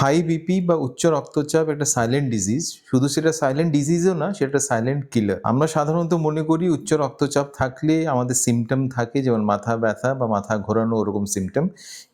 High BP বা উচ্চ রক্তচাপ একটা সাইলেন্ট ডিজিজ শুধু সেটা সাইলেন্ট ডিজিজও না, সেটা সাইলেন্ট কিলার আমরা সাধারণত মনে করি উচ্চ রক্তচাপ থাকলে আমাদের সিমটম থাকে, যেমন মাথা ব্যথা বা মাথা ঘোরানো ওরকম সিমটম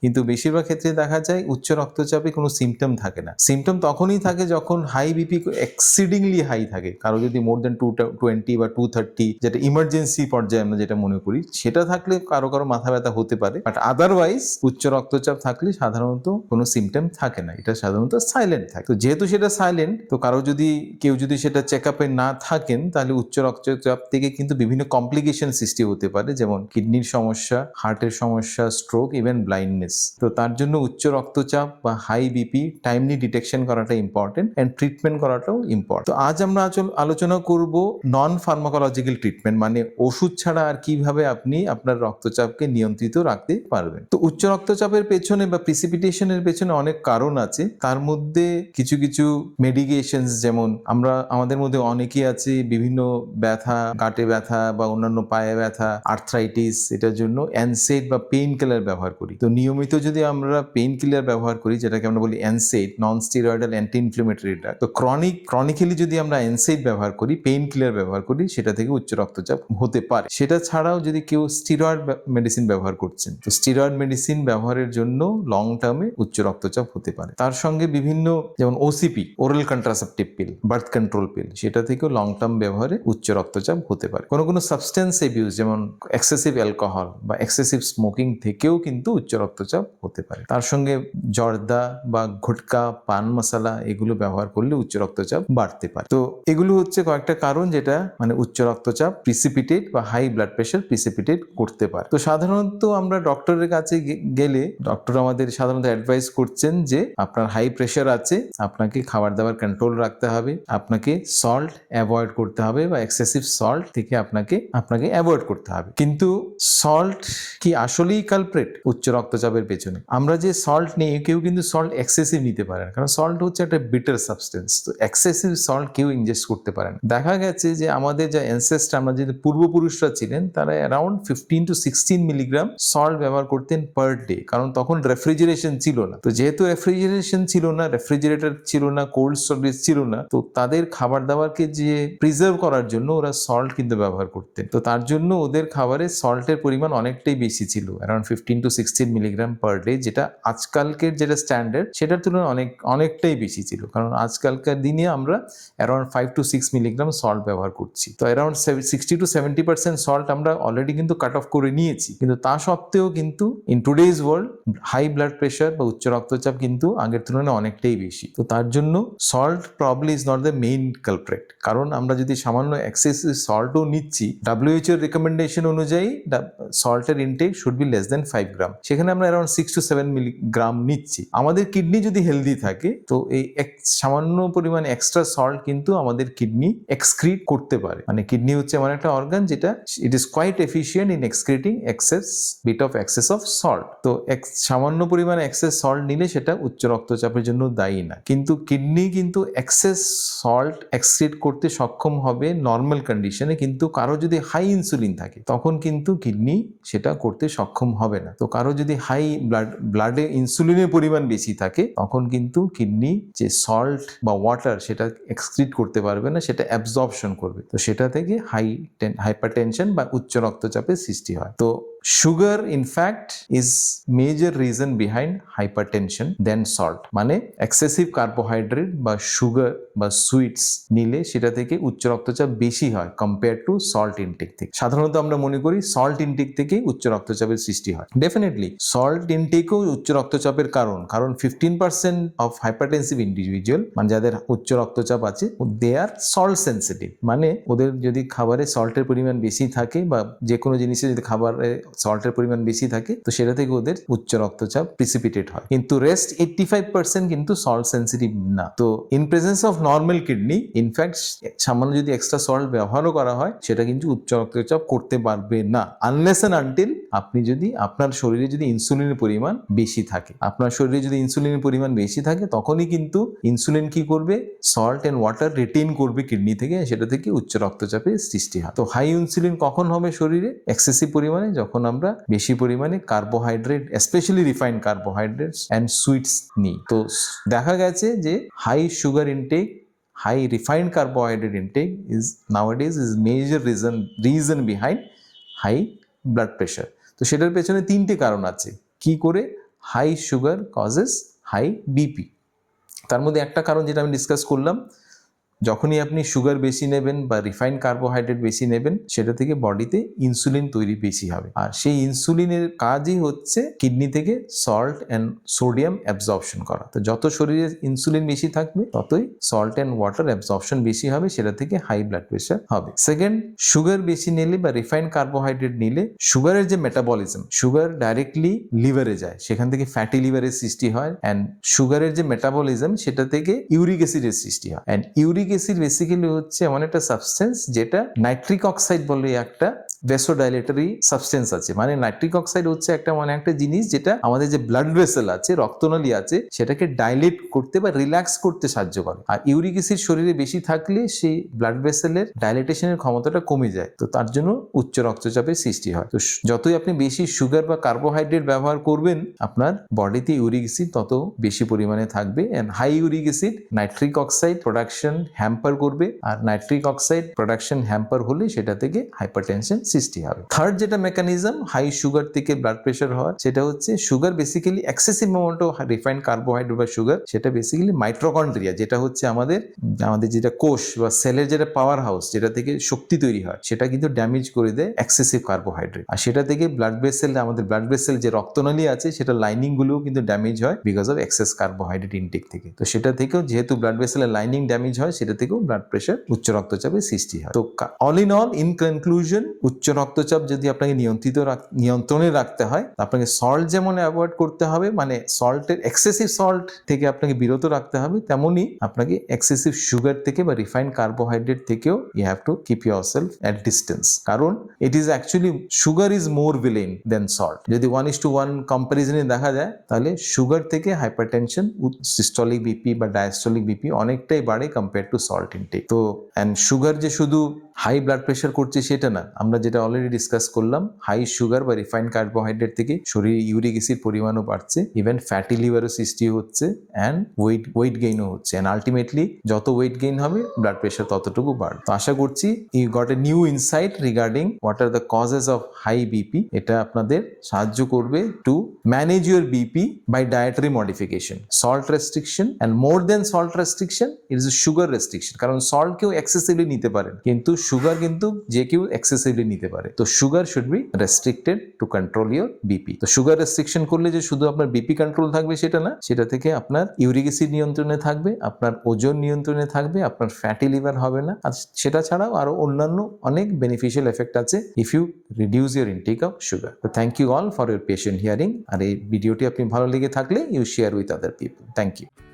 কিন্তু বেশিরভাগ ক্ষেত্রে দেখা যায় উচ্চ রক্তচাপে কোনো সিমটম থাকে না। সিমটম তখনই থাকে যখন হাই বিপি এক্সিডিংলি হাই থাকে। কারও যদি মোর দেন টু টোয়েন্টি বা টু থার্টি যেটা ইমার্জেন্সি পর্যায়ে আমরা যেটা মনে করি, সেটা থাকলে কারও কারও মাথা ব্যথা হতে পারে। বাট আদারওয়াইজ উচ্চ রক্তচাপ থাকলে সাধারণত কোনো সিমটম থাকে না। এটা সাধারণত সাইলেন্ট থাকে। তো যেহেতু সেটা সাইলেন্ট তো কারও যদি, কেউ যদি সেটা চেক আপে না থাকেন, তাহলে উচ্চ রক্তচাপ থেকে কিন্তু বিভিন্ন কমপ্লিকেশন সৃষ্টি হতে পারে, যেমন কিডনির সমস্যা হার্টের সমস্যা স্ট্রোক ইভেন ব্লাইন্ডনেস তো তার জন্য উচ্চ রক্তচাপ বা হাই বিপি টাইমলি ডিটেকশন করাটা ইম্পর্টেন্ট অ্যান্ড ট্রিটমেন্ট করাটাও ইম্পর্টেন্ট তো আজ আমরা আলোচনা করব নন ফার্মাকোলজিক্যাল ট্রিটমেন্ট মানে ওষুধ ছাড়া আর কীভাবে আপনি আপনার রক্তচাপকে নিয়ন্ত্রিত রাখতে পারবেন। তো উচ্চ রক্তচাপের পেছনে বা প্রিসিপিটেশনের পেছনে অনেক কারণ আছে তার মধ্যে কিছু কিছু মেডিকেশনস যেমন আমরা, আমাদের মধ্যে অনেকেই আছে বিভিন্ন ব্যথা, গাঁটে ব্যথা বা অন্যান্য পায়ে ব্যথা আর্থ্রাইটিস এটার জন্য অ্যানসেড বা পেইন কিলার ব্যবহার করি। তো নিয়মিত যদি আমরা পেইন কিলার ব্যবহার করি, যেটাকে আমরা বলি NSAID non steroidal anti inflammatory drug তো ক্রনিক ক্রনিক্যালি যদি আমরা অ্যানসেড ব্যবহার করি পেইন কিলার ব্যবহার করি, সেটা থেকে উচ্চ রক্তচাপ হতে পারে। সেটা ছাড়াও যদি কেউ স্টিরয়েড মেডিসিন ব্যবহার করছেন, তো স্টিরয়েড মেডিসিন ব্যবহারের জন্য লং টার্মে উচ্চ রক্তচাপ হতে পারে। তার সঙ্গে বিভিন্ন, যেমন OCP oral contraceptive pill birth control pill সেটা থেকেও লং টার্ম ব্যবহারে উচ্চ রক্তচাপ হতে পারে। কোনো কোনো সাবস্টেন্স এবিউজ যেমন এক্সেসিভ অ্যালকোহল বা এক্সেসিভ স্মোকিং থেকেও কিন্তু উচ্চ রক্তচাপ হতে পারে। তার সঙ্গে জর্দা বা ঘুটকা, পান মশলা এগুলো ব্যবহার করলে উচ্চ রক্তচাপ বাড়তে পারে। তো এগুলো হচ্ছে কয়েকটা কারণ যেটা মানে উচ্চ রক্তচাপ প্রিসিপিটেট বা হাই ব্লাড প্রেশার প্রিসিপিটেট করতে পারে। তো সাধারণত আমরা ডক্টরের কাছে গেলে ডক্টর আমাদের সাধারণত অ্যাডভাইস করছেন যে আপনার হাই প্রেশার আছে, আপনাকে খাবার দাবার কন্ট্রোল রাখতে হবে, আপনাকে সল্ট অ্যাভয়েড করতে হবে বা এক্সেসিভ সল্ট থেকে আপনাকে আপনাকে অ্যাভয়েড করতে হবে। কিন্তু সল্ট কি আসলেই কালপ্রেট উচ্চ রক্তচাপের পেছনে। আমরা যে সল্ট নিই, কেউ কিন্তু সল্ট এক্সেসিভ নিতে পারে না। কারণ সল্ট হচ্ছে একটা বিটার সাবস্টেন্স তো এক্সেসিভ সল্ট কেউ ইনজেস্ট করতে পারে না। দেখা গেছে যে আমাদের যা অ্যানসেস্টার আমরা যে পূর্বপুরুষরা ছিলেন, তারা around fifteen to sixteen milligram salt ব্যবহার করতেন পার ডে কারণ তখন রেফ্রিজারেশন ছিল না। তো যেহেতু রেফ্রিজারেশন ছিল না রেফ্রিজারেটর ছিল না কোল্ড স্টোরেজ ছিল না, তো তাদের খাবার দাবারকে যে প্রিজার্ভ করার জন্য ওরা সল্ট কিন্তু ব্যবহার করতেন তো তার জন্য ওদের খাবারে সল্টের পরিমাণ অনেকটাই বেশি ছিল around fifteen to sixteen milligram per day যেটা আজকালকের যেটা স্ট্যান্ডার্ড সেটার তুলনায় অনেক, অনেকটাই বেশি ছিল। কারণ আজকালকার দিনে আমরা around five to six milligram salt ব্যবহার করছি। তো around sixty to seventy percent salt আমরা অলরেডি কিন্তু কাট অফ করে নিয়েছি। কিন্তু তা সত্ত্বেও কিন্তু in today's world high blood pressure বা উচ্চ রক্তচাপ কিন্তু আগের তুলনায় অনেকটাই বেশি। তো তার জন্য salt probably is not the main culprit কারণ আমরা যদি সামান্য এক্সেসিভ সল্টও নিচ্ছি ডাব্লিউএইচ এর রেকমেন্ডেশন অনুযায়ী সল্টের intake should be less than five gram সেখানে আমরা around six to seven milligram নিচ্ছি। আমাদের কিডনি যদি হেলদি থাকে, তো এই সামান্য পরিমাণ এক্সট্রা সল্ট কিন্তু আমাদের কিডনি এক্সক্রিট করতে পারে। মানে কিডনি হচ্ছে এমন একটা অর্গান যেটা it is quite efficient in excreting excess bit of excess of salt তো সামান্য পরিমাণে এক্সেস সল্ট নিলে সেটা উচ্চ রক্তচাপের জন্য দায়ী না। কিন্তু কিডনি কিন্তু এক্সেস সল্ট এক্সক্রিট করতে সক্ষম হবে নর্মাল কন্ডিশনে কিন্তু কারও যদি হাই ইনসুলিন থাকে, তখন কিন্তু কিডনি সেটা করতে সক্ষম হবে না। তো কারও যদি হাই ব্লাড ব্লাডে ইনসুলিনের পরিমাণ বেশি থাকে, তখন কিন্তু কিডনি যে সল্ট বা ওয়াটার সেটা এক্সক্রিট করতে পারবে না, সেটা অ্যাবজর্পশন করবে। তো সেটা থেকে হাই হাইপার টেনশন বা উচ্চ রক্তচাপের সৃষ্টি হয়। তো sugar in fact is major reason behind hypertension than salt মানে এক্সেসিভ কার্বোহাইড্রেট বা সুগার বা সুইটস নিলে সেটা থেকে উচ্চ রক্তচাপ বেশি হয় কম্পেয়ার টু সল্ট ইনটেক থেকে। সাধারণত আমরা মনে করি সল্ট ইনটেক থেকেই উচ্চ রক্তচাপের সৃষ্টি হয়। ডেফিনেটলি সল্ট ইনটেকও উচ্চ রক্তচাপের কারণ কারণ fifteen percent of hypertensive individual মানে যাদের উচ্চ রক্তচাপ আছে দে আর সল্ট সেন্সিটিভ মানে ওদের যদি খাবারে সল্টের পরিমাণ বেশি থাকে বা যে কোনো জিনিসে যদি খাবারে সল্টের পরিমাণ বেশি থাকে, তো সেটা থেকে ওদের উচ্চ রক্তচাপ প্রিসিপিটেট হয়। কিন্তু রেস্ট এইটটি ফাইভ পার্সেন্ট কিন্তু সল্ট সেন্সিটিভ না। তো in presence of normal kidney in fact সামান্য যদি এক্সট্রা সল্ট ব্যবহারও করা হয়, সেটা কিন্তু উচ্চ রক্তচাপ করতে পারবে না। আনলেস অ্যান্ড আনটিল আপনি যদি, আপনার শরীরে যদি ইনসুলিনের পরিমাণ বেশি থাকে, আপনার শরীরে যদি ইনসুলিনের পরিমাণ বেশি থাকে, তখনই কিন্তু ইনসুলিন কি করবে? সল্ট অ্যান্ড ওয়াটার রিটেইন করবে কিডনি থেকে, সেটা থেকে উচ্চ রক্তচাপের সৃষ্টি হয়। তো হাই ইনসুলিন কখন হবে শরীরে? এক্সেসিভ পরিমাণে, যখন আমরা বেশি পরিমাণে carbohydrate specially refined carbohydrates and sweets নিই। তো দেখা গেছে যে high sugar intake high refined carbohydrate intake is nowadays is major reason reason behind high blood pressure তো সেটার পেছনে তিনটে কারণ আছে। কি করে? High sugar causes high BP তার মধ্যে একটা কারণ যেটা আমি ডিসকাস করলাম যখনই আপনি সুগার বেশি নেবেন বা রিফাইন্ড কার্বোহাইড্রেট বেশি নেবেন, সেটা থেকে বডিতে ইনসুলিন তৈরি বেশি হবে। আর সেই ইনসুলিনের কাজই হচ্ছে কিডনি থেকে সল্ট অ্যান্ড সোডিয়াম অ্যাবজর্পশন করা। তো যত শরীরে ইনসুলিন বেশি থাকবে, ততই সল্ট অ্যান্ড ওয়াটার অ্যাবজর্পশন বেশি হবে, সেটা থেকে হাই ব্লাড প্রেশার হবে। সেকেন্ড সুগার বেশি নিলে বা রিফাইন্ড কার্বোহাইড্রেট নিলে সুগারের যে মেটাবলিজম সুগার ডাইরেক্টলি লিভারে যায়। সেখান থেকে ফ্যাটি লিভারের সৃষ্টি হয় অ্যান্ড সুগারের যে মেটাবলিজম সেটা থেকে ইউরিক অ্যাসিডের সৃষ্টি হয়। অ্যান্ড ইউরিক অ্যাসিড বেসিক্যালি হচ্ছে এমন একটা সাবস্টেন্স যেটা নাইট্রিক অক্সাইড বলে একটা ভেসোডাইলেটরি সাবস্টেন্স আছে। মানে নাইট্রিক অক্সাইড হচ্ছে একটা মানে একটা জিনিস যেটা আমাদের যে ব্লাড ভেসেল আছে, রক্তনালী আছে, সেটাকে ডাইলেট করতে বা রিল্যাক্স করতে সাহায্য করে। আর ইউরিক অ্যাসিড শরীরে বেশি থাকলে সেই ব্লাড ভেসেলের ডাইলেটেশনের ক্ষমতাটা কমে যায়। তো তার জন্য উচ্চ রক্তচাপের সৃষ্টি হয়। তো যতই আপনি বেশি সুগার বা কার্বোহাইড্রেট ব্যবহার করবেন, আপনার বডিতে ইউরিক অ্যাসিড তত বেশি পরিমাণে থাকবে। And high uric acid nitric oxide production hamper করবে। আর নাইট্রিক অক্সাইড প্রোডাকশন হ্যাম্পার হলে সেটা থেকে হাইপারটেনশন সৃষ্টি হবে। থার্ড যেটা মেকানিজম হাই সুগার থেকে ব্লাড প্রেশার হওয়ার সেটা হচ্ছে sugar basically excessive amount of refined carbohydrate বা সুগার সেটা বেসিক্যালি মাইট্রোকন্ড্রিয়া যেটা হচ্ছে আমাদের আমাদের যেটা কোষ বা সেলের যেটা পাওয়ার হাউস যেটা থেকে শক্তি তৈরি হয়, সেটা কিন্তু ড্যামেজ করে দেয় এক্সেসিভ কার্বোহাইড্রেট আর সেটা থেকে ব্লাড ভেসেল আমাদের ব্লাড ভেসেল যে রক্তনালী আছে, সেটা লাইনিং গুলোও কিন্তু ড্যামেজ হয় because of excess carbohydrate intake থেকে। তো সেটা থেকেও যেহেতু ব্লাড ভেসেলের লাইনিং ড্যামেজ হয়, সেটা থেকেও ব্লাড প্রেশার উচ্চ রক্তচাপের সৃষ্টি হয়। তো all in all in conclusion উচ্চ রক্তচাপ যদি আপনাকে নিয়ন্ত্রিত নিয়ন্ত্রণে রাখতে হয় আপনাকে সল্ট যেমন অ্যাভয়েড করতে হবে মানে সল্টের এক্সেসিভ সল্ট থেকে আপনাকে বিরত রাখতে হবে তেমনই আপনাকে এক্সেসিভ সুগার থেকে বা রিফাইন্ড কার্বোহাইড্রেট থেকেও you have to keep yourself at distance কারণ it is actually sugar is more villain than salt যদি ওয়ান ইস টু ওয়ান কম্পারিজনে দেখা যায়, তাহলে সুগার থেকে হাইপার টেনশন সিস্টলিক বিপি বা ডায়াস্টলিক বিপি অনেকটাই বাড়ে কম্পেয়ার টু সল্ট ইনটেক তো অ্যান্ড সুগার যে শুধু হাই ব্লাড প্রেশার করছে সেটা না, আমরা যেটা অলরেডি ডিসকাস করলাম হাই সুগার বা রিফাইন্ড কার্বোহাইড্রেট থেকে শরীরে ইউরিক অ্যাসিড পরিমাণও বাড়ছে ইভেন ফ্যাটি লিভারও সৃষ্টি হচ্ছে অ্যান্ড ওয়েট ওয়েট গেইনও হচ্ছে অ্যান্ড আলটিমেটলি যত ওয়েট গেইন হবে ব্লাড প্রেশার ততটুকু বাড়বে। তো আশা করছি you got a new insight regarding what are the causes of high BP এটা আপনাদের সাহায্য করবে to manage your BP by dietary modification salt restriction and more than salt restriction it is sugar restriction কারণ salt কেউ excessively নিতে পারেন কিন্তু sugar কিন্তু যে কেউ এক্সেসিভলি নিতে পারে। তো sugar should be restricted to control your BP তো সুগার রেস্ট্রিকশন করলে যে শুধু আপনার বিপি কন্ট্রোল থাকবে সেটা না, সেটা থেকে আপনার ইউরিক অ্যাসিড নিয়ন্ত্রণে থাকবে, আপনার ওজন নিয়ন্ত্রণে থাকবে, আপনার ফ্যাটি লিভার হবে না। আর সেটা ছাড়াও আরও অন্যান্য অনেক বেনিফিশিয়াল এফেক্ট আছে if you reduce your intake of sugar তো thank you all for your patient hearing আর এই ভিডিওটি আপনি ভালো লেগে থাকলে you share with other people thank you